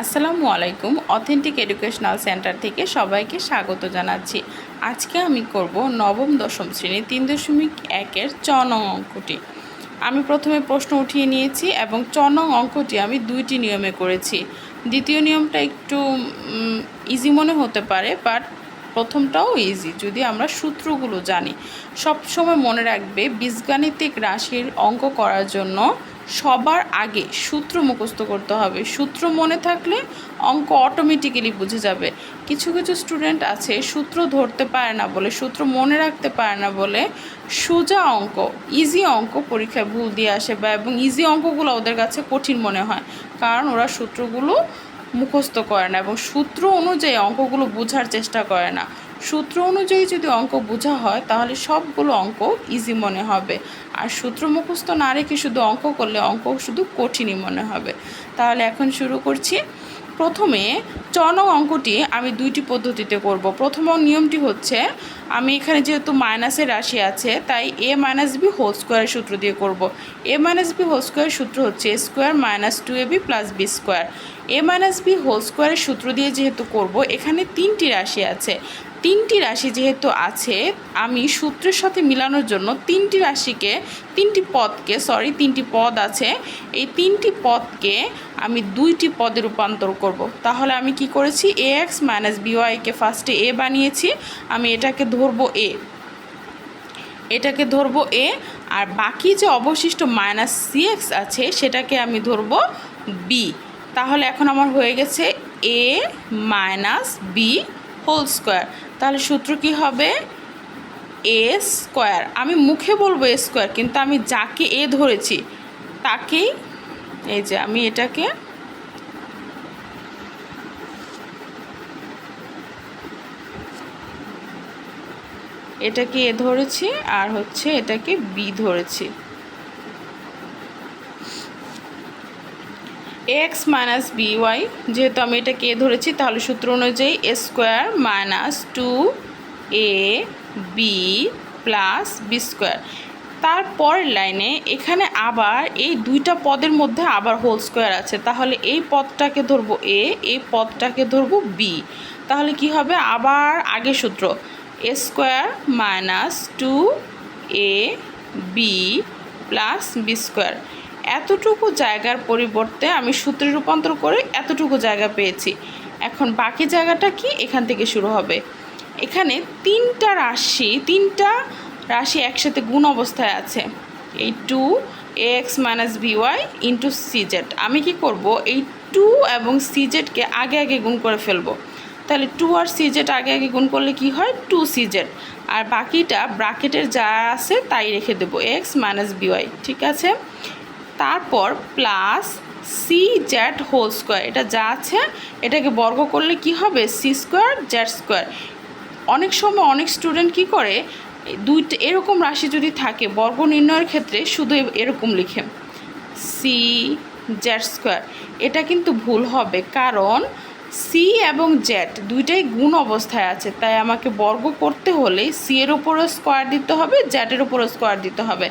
আসসালামু আলাইকুম। Authentic educational centre থেকে সবাইকে স্বাগত জানাচ্ছি। আজকে আমি করব নবম, দশম শ্রেণি তিন দশমিক একের চ নং অঙ্কটি। আমি প্রথমে প্রশ্ন উঠিয়ে নিয়েছি এবং চ নং অঙ্কটি আমি দুইটি নিয়মে করেছি। দ্বিতীয় নিয়মটা একটু ইজি মনে হতে পারে বাট প্রথমটাও ইজি যদি আমরা সূত্রগুলো জানি। সব সময় মনে রাখবে, বীজগাণিতিক রাশির অঙ্ক করার জন্য সবার আগে সূত্র মুখস্থ করতে হবে। সূত্র মনে থাকলে অঙ্ক অটোমেটিক্যালি বুঝে যাবে। কিছু কিছু স্টুডেন্ট আছে, সূত্র ধরতে পারে না বলে, সূত্র মনে রাখতে পারে না বলে সোজা অঙ্ক ইজি অঙ্ক পরীক্ষায় ভুল দিয়ে আসে বা এবং ইজি অঙ্কগুলো ওদের কাছে কঠিন মনে হয়। কারণ ওরা সূত্রগুলো মুখস্থ করে না এবং সূত্র অনুযায়ী অঙ্কগুলো বোঝার চেষ্টা করে না। সূত্র অনুযায়ী যদি অঙ্ক বোঝা হয়, তাহলে সবগুলো অঙ্ক ইজি মনে হবে। আর সূত্র মুখস্থ না রেখে শুধু অঙ্ক করলে অঙ্ক শুধু কঠিনই মনে হবে। তাহলে এখন শুরু করছি। প্রথমে চ নং অঙ্কটি আমি দুইটি পদ্ধতিতে করব। প্রথম নিয়মটি হচ্ছে, আমি এখানে যেহেতু মাইনাসের রাশি আছে, তাই এ মাইনাস বি হোল স্কোয়ারের সূত্র দিয়ে করব। এ মাইনাস বি হোল স্কোয়ারের সূত্র হচ্ছে A square minus two A B plus B square A minus B whole স্কোয়ারের সূত্র দিয়ে যেহেতু করব, এখানে তিনটি রাশি আছে। তিনটি রাশি যেহেতু আছে, আমি সূত্রের সাথে মিলানোর জন্য তিনটি রাশিকে, তিনটি পদকে সরি তিনটি পদ আছে, এই তিনটি পদকে আমি দুইটি পদে রূপান্তর করব। তাহলে আমি কি করেছি? এ এক্স মাইনাস বিওয়াইকে ফার্স্টে এ বানিয়েছি, আমি এটাকে ধরবো এ এটাকে ধরবো এ আর বাকি যে অবশিষ্ট মাইনাস সি এক্স আছে, সেটাকে আমি ধরবো বি তাহলে এখন আমার হয়ে গেছে A minus B whole square. তাহলে সূত্র কি হবে? A square. আমি মুখে বলব এ স্কোয়ার, কিন্তু আমি যাকে এ ধরেছি, তাকেই এই যে আমি এটাকে এটাকে এ ধরেছি আর হচ্ছে এটাকে বি ধরেছি। এক্স মাইনাস বি ওয়াই, যেহেতু আমি এটাকে এ ধরেছি, তাহলে সূত্র অনুযায়ী A square minus two A B plus B square. তারপরের লাইনে এখানে আবার এই দুইটা পদের মধ্যে আবার হোল স্কোয়ার আছে। তাহলে এই পদটাকে ধরবো এ, এই পদটাকে ধরবো বি। তাহলে কি হবে? আবার আগে সূত্র, A square minus two A B plus B square. এতটুকু জায়গার পরিবর্তে আমি সূত্রে রূপান্তর করে এতটুকু জায়গা পেয়েছি। এখন বাকি জায়গাটা কি? এখান থেকে শুরু হবে। এখানে তিনটা রাশি তিনটা রাশি একসাথে গুণ অবস্থায় আছে। এই two X minus B Y into C Z আমি কি করব? এই টু এবং সিজেডকে আগে আগে গুণ করে ফেলব। তাহলে টু আর সিজেড আগে আগে গুণ করলে কি হয়? টু সিজেড আর বাকিটা ব্রাকেটের যা আছে তাই রেখে দেবো। এক্স মাইনাস বিওয়াই ঠিক আছে? তারপর plus C Z whole square এটা যা আছে, এটাকে বর্গ করলে কি হবে? সি স্কোয়ার জ্যাট স্কোয়ার অনেক সময় অনেক স্টুডেন্ট কি করে? দুইটা, এরকম রাশি যদি থাকে, বর্গ নির্ণয়ের ক্ষেত্রে শুধু এরকম লিখে। সি জ্যাট স্কোয়ার এটা কিন্তু ভুল হবে, কারণ সি এবং জ্যাট দুইটাই গুণ অবস্থায় আছে, তাই আমাকে বর্গ করতে হলে সি এর উপরও স্কোয়ার দিতে হবে জ্যাটের উপরও স্কোয়ার দিতে হবে।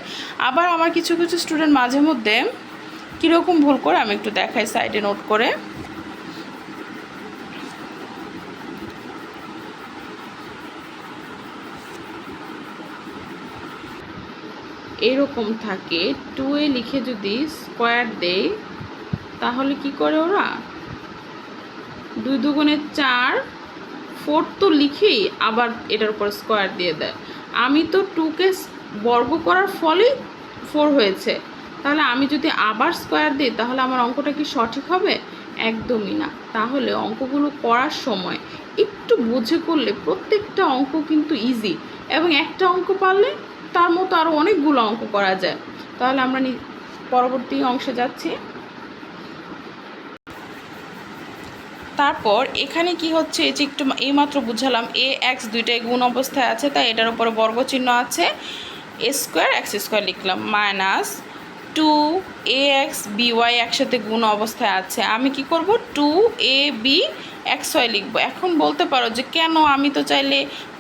আবার আমার কিছু কিছু স্টুডেন্ট মাঝে মধ্যে কীরকম ভুল করে আমি একটু দেখাই সাইডে নোট করে। এরকম থাকে টু এ লিখে যদি স্কোয়ার দেয় তাহলে কি করে ওরা? দুই দুগুণে চার ফোর তো লিখেই আবার এটার উপর স্কোয়ার দিয়ে দেয়। আমি তো টুকে বর্গ করার ফলেই ফোর হয়েছে। তাহলে আমি যদি আবার স্কোয়ার দিই, তাহলে আমার অঙ্কটা কি সঠিক হবে? একদমই না। তাহলে অঙ্কগুলো করার সময় একটু বুঝে করলে প্রত্যেকটা অঙ্ক কিন্তু ইজি এবং একটা অঙ্ক পারলে তার মতো আরও অনেকগুলো অঙ্ক করা যায়। তাহলে আমরা পরবর্তী অংশে যাচ্ছি। তারপর এখানে কি হচ্ছে, এই যে একটু এইমাত্র বুঝালাম, এ এক্স দুইটাই গুণ অবস্থায় আছে, তাই এটার উপরে বর্গচিহ্ন আছে এ স্কোয়ার এক্স স্কোয়ার লিখলাম minus two A X B Y একসাথে গুণ অবস্থায় আছে, আমি কি করব two A B X Y লিখব, এখন বলতে পারো যে কেন আমি তো চাইলে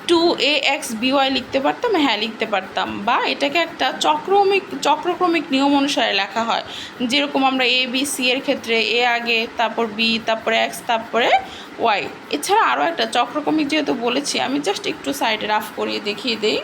টু এ এক্স বিওয়াই লিখতে পারতাম হ্যাঁ লিখতে পারতাম। বা এটাকে একটা চক্রমিক, চক্রক্রমিক নিয়ম অনুসারে লেখা হয়। যেরকম আমরা এ বি সি এর ক্ষেত্রে এ আগে, তারপর বি তারপরে এক্স তারপরে ওয়াই এছাড়া আরও একটা চক্রক্রমিক যেহেতু বলেছি, আমি জাস্ট একটু সাইডে রাফ করিয়ে দেখিয়ে দিই।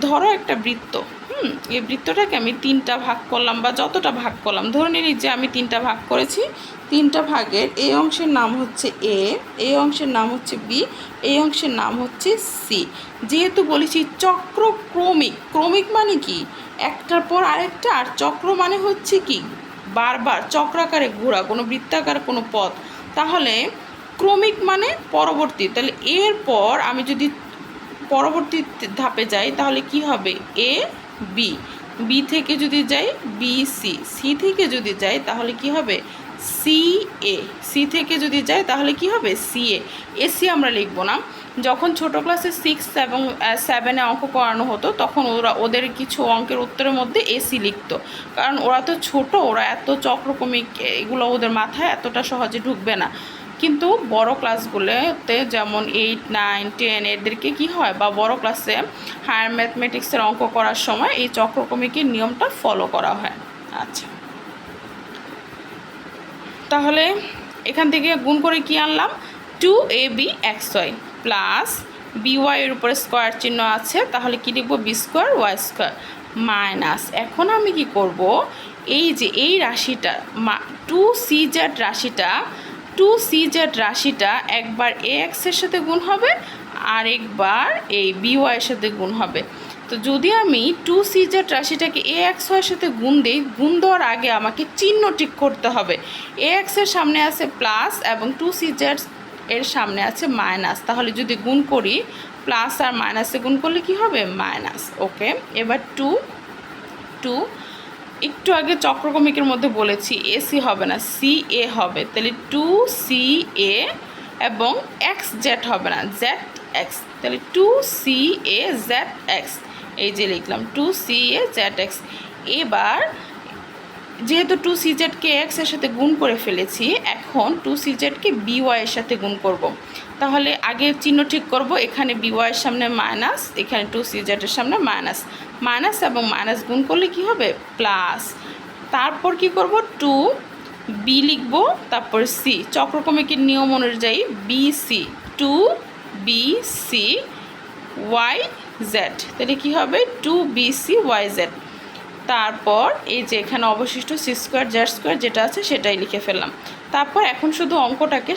ধরো একটা বৃত্ত, হুম, এই বৃত্তটাকে আমি তিনটা ভাগ করলাম বা যতটা ভাগ করলাম, ধরে নিলি যে আমি তিনটা ভাগ করেছি, তিনটা ভাগের এই অংশের নাম হচ্ছে এ, এই অংশের নাম হচ্ছে বি, এই অংশের নাম হচ্ছে সি। যেহেতু বলেছি চক্র ক্রমিক ক্রমিক মানে কি? একটার পর আরেকটা, আর চক্র মানে হচ্ছে কি? বারবার, চক্রাকারে ঘোরা, কোনো বৃত্তাকার কোনো পথ। তাহলে ক্রমিক মানে পরবর্তী, তাহলে এর পর আমি যদি পরবর্তী ধাপে যাই, তাহলে কি হবে? এ বি বি থেকে যদি যাই বি সি সি থেকে যদি যাই, তাহলে কি হবে? সি এ সি থেকে যদি যাই, তাহলে কি হবে? সি এ এসি আমরা লিখব না। যখন ছোট ক্লাসে সিক্স এবং সেভেনে অঙ্ক করানো হতো, তখন ওরা ওদের কিছু অঙ্কের উত্তরের মধ্যে এসি লিখতো। কারণ ওরা তো ছোট, ওরা এত চক্রকমিক এগুলো ওদের মাথায় এতটা সহজে ঢুকবে না। কিন্তু বড় ক্লাসগুলোতে যেমন এইট নাইন টেন এদেরকে কি হয় বা বড় ক্লাসে হায়ার ম্যাথমেটিক্সের অঙ্ক করার সময় এই চক্রক্রমিকের নিয়মটা ফলো করা হয়। আচ্ছা। তাহলে এখান থেকে গুণ করে কি আনলাম? Two A B X Y plus B ওয়াইয়ের উপরে স্কোয়ার চিহ্ন আছে, তাহলে কী লিখব? B square Y square minus এখন আমি কি করব? এই যে এই রাশিটা টু সি জেড রাশিটা টু সি জেড রাশিটা একবার এ এক্সের সাথে গুণ হবে আর একবার এই বি ওয়াইয়ের সাথে গুণ হবে। তো যদি আমি টু সি জেড রাশিটাকে এ এক্স ওয়াইয়ের সাথে গুণ দিই, গুণ দেওয়ার আগে আমাকে চিহ্ন ঠিক করতে হবে। এ এক্সের সামনে আছে প্লাস এবং টু সি জেড এর সামনে আছে মাইনাস তাহলে যদি গুণ করি প্লাস আর মাইনাসে গুণ করলে কি হবে? মাইনাস ওকে এবার টু টু একটু আগে চক্রকমিকের মধ্যে বলেছি, এসি হবে না, সি এ হবে। তাহলে টু সি এ এবং এক্স জেড হবে না জেড এক্স তাহলে two C A Z X এই যে লিখলাম two C A Z X এবার যেহেতু টু সি জেডকে এক্সের সাথে গুণ করে ফেলেছি, এখন টু সি জেডকে বিওয়াই এর সাথে গুণ করব। তাহলে আগে চিহ্ন ঠিক করব, এখানে বিওয়াই এর সামনে মাইনাস এখানে টু সি জেডের সামনে মাইনাস মাইনাস এবং মাইনাস গুণ করলে কি হবে? প্লাস তারপর কি করব? টু বি লিখব, তারপর সি চক্রকমিকের নিয়ম অনুযায়ী? B C two B C Y Z তাহলে কী হবে? Two B C Y Z তারপর এই যে এখানে অবশিষ্ট সি স্কোয়ার জেড স্কোয়ার যেটা আছে সেটাই লিখে ফেললাম। তারপর এখন শুধু অঙ্কটাকে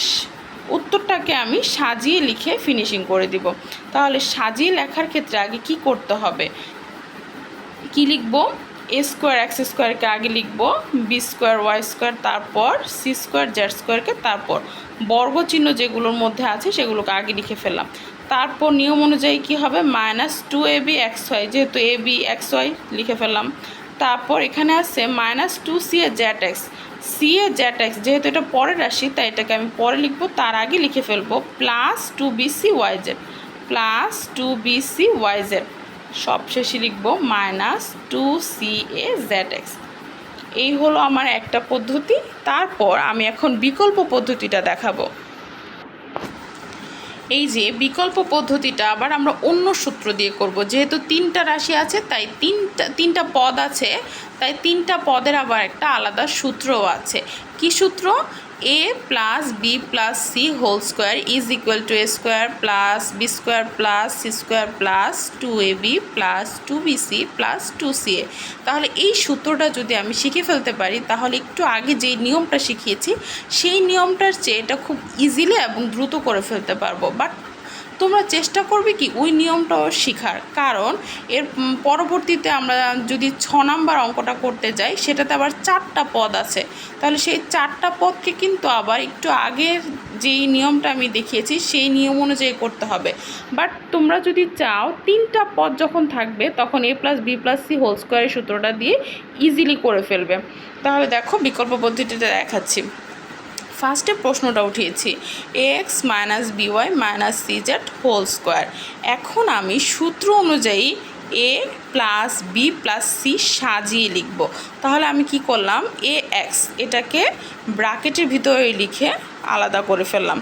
উত্তরটাকে আমি সাজিয়ে লিখে ফিনিশিং করে দিব। তাহলে সাজিয়ে লেখার ক্ষেত্রে আগে কি করতে হবে? কি লিখব? এ স্কোয়ার এক্স স্কোয়ারকে আগে লিখব বি স্কোয়ার ওয়াই স্কোয়ার তারপর সি স্কোয়ার জেড স্কোয়ারকে তারপর। বর্গ চিহ্ন যেগুলোর মধ্যে আছে সেগুলোকে আগে লিখে ফেললাম। তারপর নিয়ম অনুযায়ী কী হবে? Minus two A B X Y যেহেতু এ বি এক্স ওয়াই লিখে ফেললাম। তারপর এখানে আছে minus two C A Z X C A Z X, যেহেতু এটা পরে রাশি, তাই এটাকে আমি পরে লিখব, তার আগে লিখে ফেলব plus two B C Y Z plus two B C Y Z সবশেষে লিখব minus two C A Z X এই হলো আমার একটা পদ্ধতি, তারপর আমি এখন বিকল্প পদ্ধতিটা দেখাবো। এই যে বিকল্প পদ্ধতিটা আবার আমরা অন্য সূত্র দিয়ে করব। যেহেতু তিনটা রাশি আছে, তাই তিনটা তিনটা পদ আছে, তাই তিনটা পদের আবার একটা আলাদা সূত্রও আছে। কি সূত্র? A plus B plus C whole square is equal to A square plus B square plus C square plus two A B plus two B C plus two C A তাহলে এই সূত্রটা যদি আমি শিখে ফেলতে পারি, তাহলে একটু আগে যেই নিয়মটা শিখিয়েছি, সেই নিয়মটার চেয়ে এটা খুব ইজিলি এবং দ্রুত করে ফেলতে পারব। বাট তোমরা চেষ্টা করবে কি ওই নিয়মটাও শেখার। কারণ এর পরবর্তীতে আমরা যদি ছ নাম্বার অঙ্কটা করতে যাই, সেটাতে আবার চারটা পদ আছে। তাহলে সেই চারটা পদকে কিন্তু আবার একটু আগের যেই নিয়মটা আমি দেখিয়েছি, সেই নিয়ম অনুযায়ী করতে হবে। বাট তোমরা যদি চাও, তিনটা পদ যখন থাকবে, তখন A plus B plus C whole স্কোয়ারের সূত্রটা দিয়ে ইজিলি করে ফেলবে। তাহলে দেখো বিকল্প পদ্ধতিটা দেখাচ্ছি। ফার্স্টে প্রশ্নটা উঠিয়েছি A X minus B Y minus C Z whole square এখন আমি সূত্র অনুযায়ী A plus B plus C সাজিয়ে লিখব। তাহলে আমি কি করলাম? এ এক্স এটাকে ব্রাকেটের ভিতরে লিখে আলাদা করে ফেললাম।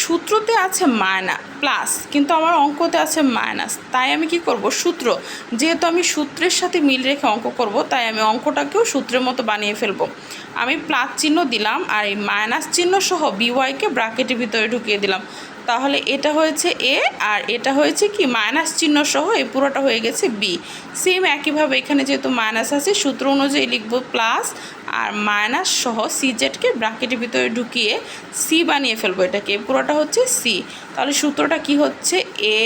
সূত্রতে আছে মায়না প্লাস কিন্তু আমার অঙ্কতে আছে মাইনাস তাই আমি কি করব? সূত্র, যেহেতু আমি সূত্রের সাথে মিল রেখে অঙ্ক করব, তাই আমি অঙ্কটাকেও সূত্রের মতো বানিয়ে ফেলব। আমি প্লাস চিহ্ন দিলাম আর এই মাইনাস চিহ্ন সহ বিওয়াইকে ব্রাকেটের ভিতরে ঢুকিয়ে দিলাম। তাহলে এটা হয়েছে এ আর এটা হয়েছে কি? মাইনাস চিহ্ন সহ এই পুরোটা হয়ে গেছে বি। সেম একইভাবে এখানে যেহেতু মাইনাস আছে, সূত্র অনুযায়ী লিখব প্লাস আর মাইনাস সহ সি জেডকে ব্রাকেটের ভিতরে ঢুকিয়ে সি বানিয়ে ফেলব এটাকে। পুরোটা হচ্ছে সি তাহলে সূত্রটা কি হচ্ছে? A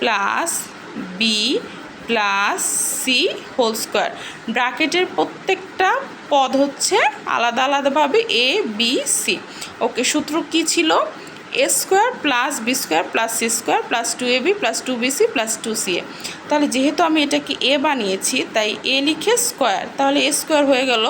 plus B plus C whole square. ব্র্যাকেটের প্রত্যেকটা পদ হচ্ছে আলাদা আলাদাভাবে এ বি সি ওকে, সূত্র কি ছিল? A square plus B square plus C square plus two A B plus two B C plus two C A তাহলে যেহেতু আমি এটাকে এ বানিয়েছি, তাই এ লিখে স্কোয়ার তাহলে এ স্কোয়ার হয়ে গেল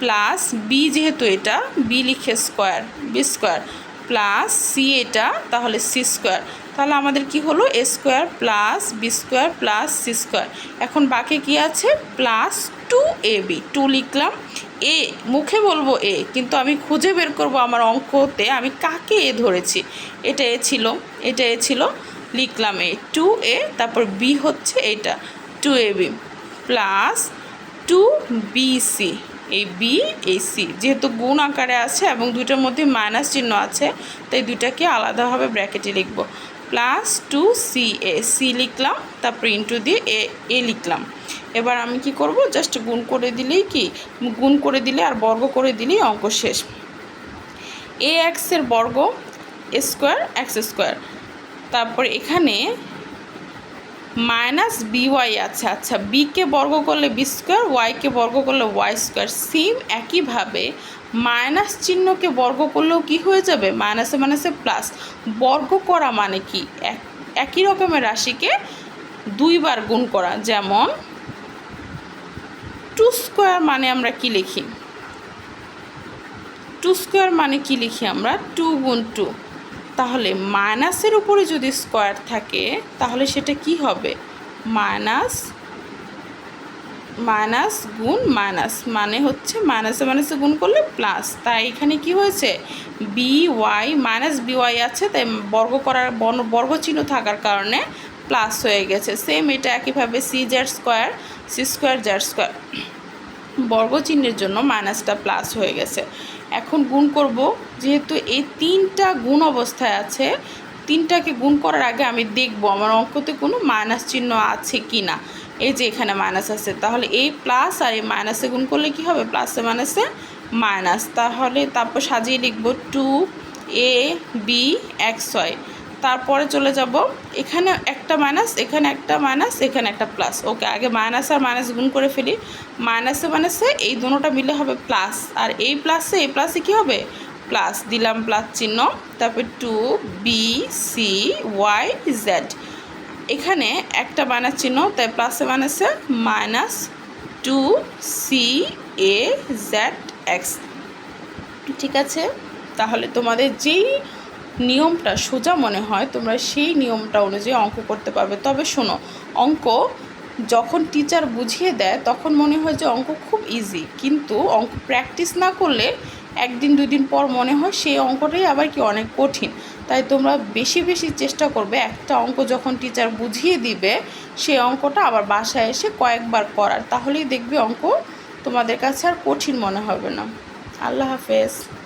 প্লাস বি যেহেতু এটা বি লিখে square B square plus C এটা, তাহলে সি স্কোয়ার তাহলে আমাদের কি হলো? A square plus B square plus C square এখন বাকি কি আছে? Plus two A B two লিখলাম। এ, মুখে বলব এ, কিন্তু আমি খুঁজে বের করব আমার অঙ্কতে, আমি কাকে এ ধরেছি? এটা এ ছিল, এটা এ ছিল, লিখলাম এ। টু এ, তারপর বি হচ্ছে এটা two A B, plus two B C, এই বি, এই সি। যেহেতু গুণ আকারে আছে এবং দুইটার মধ্যে মাইনাস চিহ্ন আছে, তাই দুইটাকে আলাদাভাবে ব্র্যাকেটে লিখব। Plus two C A, C লিখলাম, তারপর ইন্টু দিয়ে এ এ লিখলাম। এবার আমি কি করব? জাস্ট গুণ করে দিলেই কি? গুণ করে দিলে আর বর্গ করে দিলেই অঙ্ক শেষ। এ এক্সের বর্গ স্কোয়ার এক্স স্কোয়ার তারপর এখানে মাইনাস বি ওয়াই আছে। আচ্ছা বিকে বর্গ করলে বি স্কোয়ার ওয়াইকে বর্গ করলে ওয়াই স্কোয়ার সেম একইভাবে মাইনাস চিহ্নকে বর্গ করলেও কি হয়ে যাবে? মাইনাসে মাইনাসে প্লাস বর্গ করা মানে কি? এক, একই রকমের রাশিকে দুইবার গুণ করা। যেমন টু স্কোয়ার মানে আমরা কি লিখি? টু স্কোয়ার মানে কি লিখি আমরা? টু গুণ টু। তাহলে মাইনাসের উপরে যদি স্কোয়ার থাকে, তাহলে সেটা কি হবে? মাইনাস মাইনাস গুণ মাইনাস মানে হচ্ছে মাইনাসে মাইনাসে গুণ করলে প্লাস। তাই এখানে কি হয়েছে? B Y minus B Y আছে, তাই বর্গ করার বর্গ চিহ্ন থাকার কারণে প্লাস হয়ে গেছে। সেম এটা একইভাবে C Z square C square Z square. বর্গ চিহ্নের জন্য মাইনাসটা প্লাস হয়ে গেছে। এখন গুণ করব, যেহেতু এই তিনটা গুণ অবস্থায় আছে, তিনটাকে গুণ করার আগে আমি দেখব আমার অঙ্কতে কোনো মাইনাস চিহ্ন আছে কি না। এই যে এখানে মাইনাস আছে, তাহলে এই প্লাস আর এই মাইনাসে গুণ করলে কি হবে? প্লাসে মাইনাসে মাইনাস। তাহলে তারপর সাজিয়ে লিখব two A B X Y. তারপরে চলে যাব। এখানে একটা মাইনাস এখানে একটা মাইনাস এখানে একটা প্লাস ওকে আগে মাইনাস আর মাইনাস গুণ করে ফেলি। মাইনাসে মাইনাসে এই দুটোটা মিলে হবে প্লাস আর এই প্লাসে এই প্লাসে কী হবে? প্লাস দিলাম প্লাস চিহ্ন। তারপর two B C Y Z এখানে একটা মাইনাস চিহ্ন, তাই প্লাসে মাইনাসে minus two C A Z X ঠিক আছে? তাহলে তোমাদের যেই নিয়মটা সোজা মনে হয়, তোমরা সেই নিয়মটা অনুযায়ী অঙ্ক করতে পারবে। তবে শোনো, অঙ্ক যখন টিচার বুঝিয়ে দেয়, তখন মনে হয় যে অঙ্ক খুব ইজি কিন্তু অঙ্ক প্র্যাকটিস না করলে একদিন দুই দিন পর মনে হয় সেই অঙ্কটাই আবার কি অনেক কঠিন। তাই তোমরা বেশি বেশি চেষ্টা করবে, একটা অঙ্ক যখন টিচার বুঝিয়ে দিবে সেই অঙ্কটা আবার বাসায় এসে কয়েকবার করার। তাহলেই দেখবে অঙ্ক তোমাদের কাছে আর কঠিন মনে হবে না। আল্লাহ হাফেজ।